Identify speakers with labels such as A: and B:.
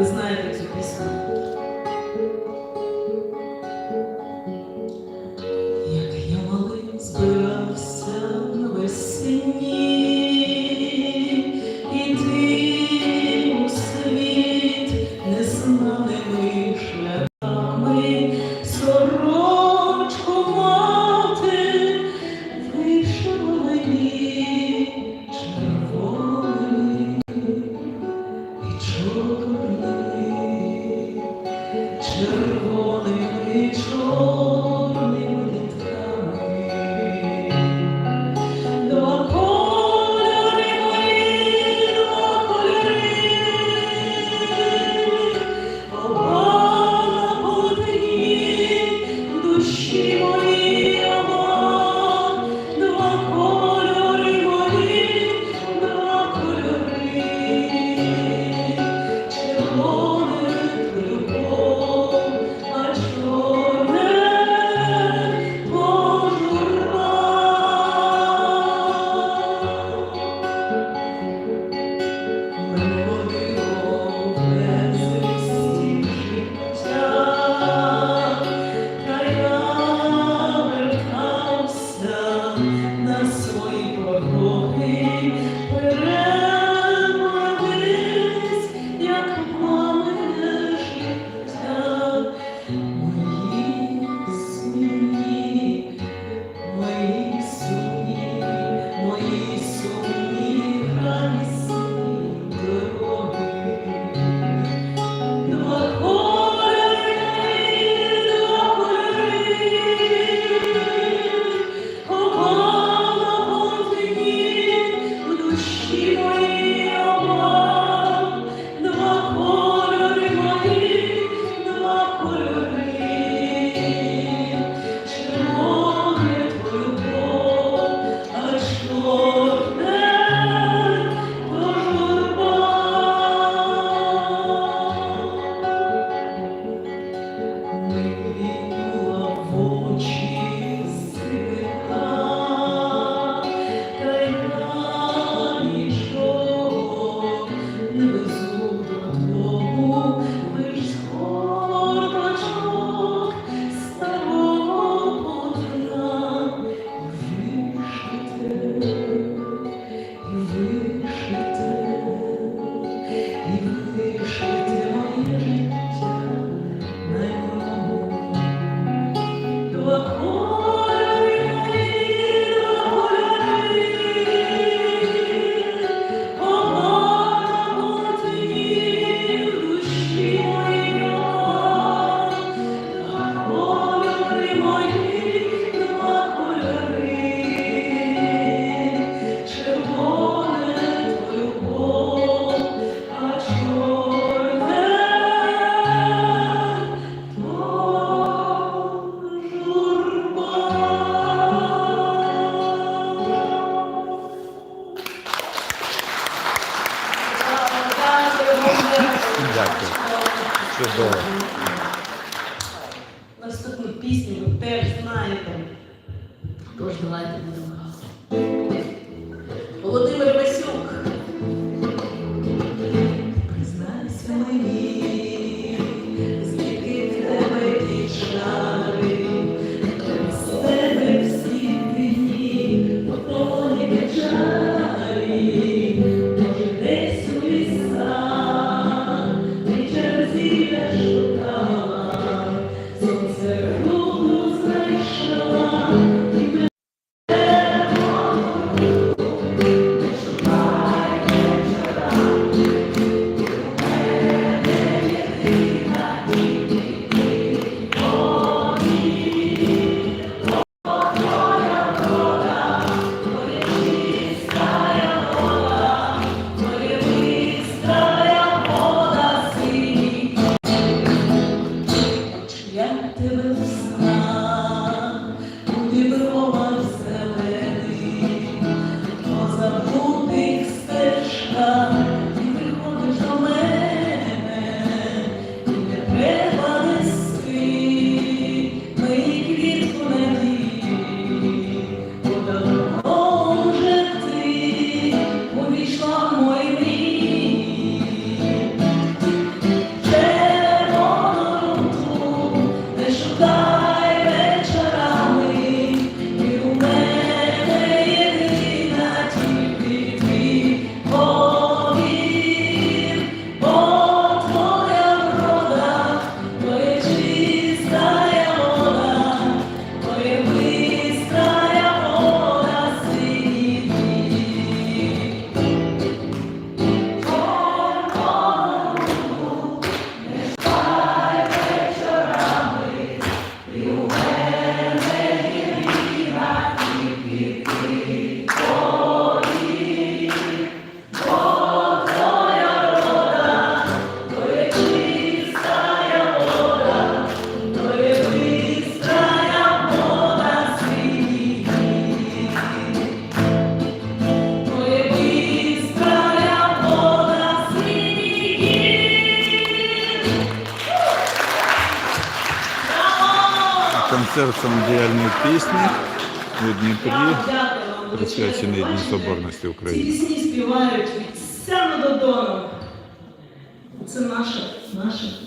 A: Ви знаєте цю пісню. Як я малим збирався навесні, іти у світ незнаними шляхами, сорочку мати вийшла мені.
B: Чудово.
A: Наступну пісню ви теж знаєте. Тож давайте будемо. Володимир Васюк. Признайся мені, звідки тебе ті шари, з всі дні. love.
C: Концерт самодіяльної пісні у Дніпрі. Присвячений Дню. Соборності України.
A: Ці пісні співають від Сяну до Дону. Це наше, наше.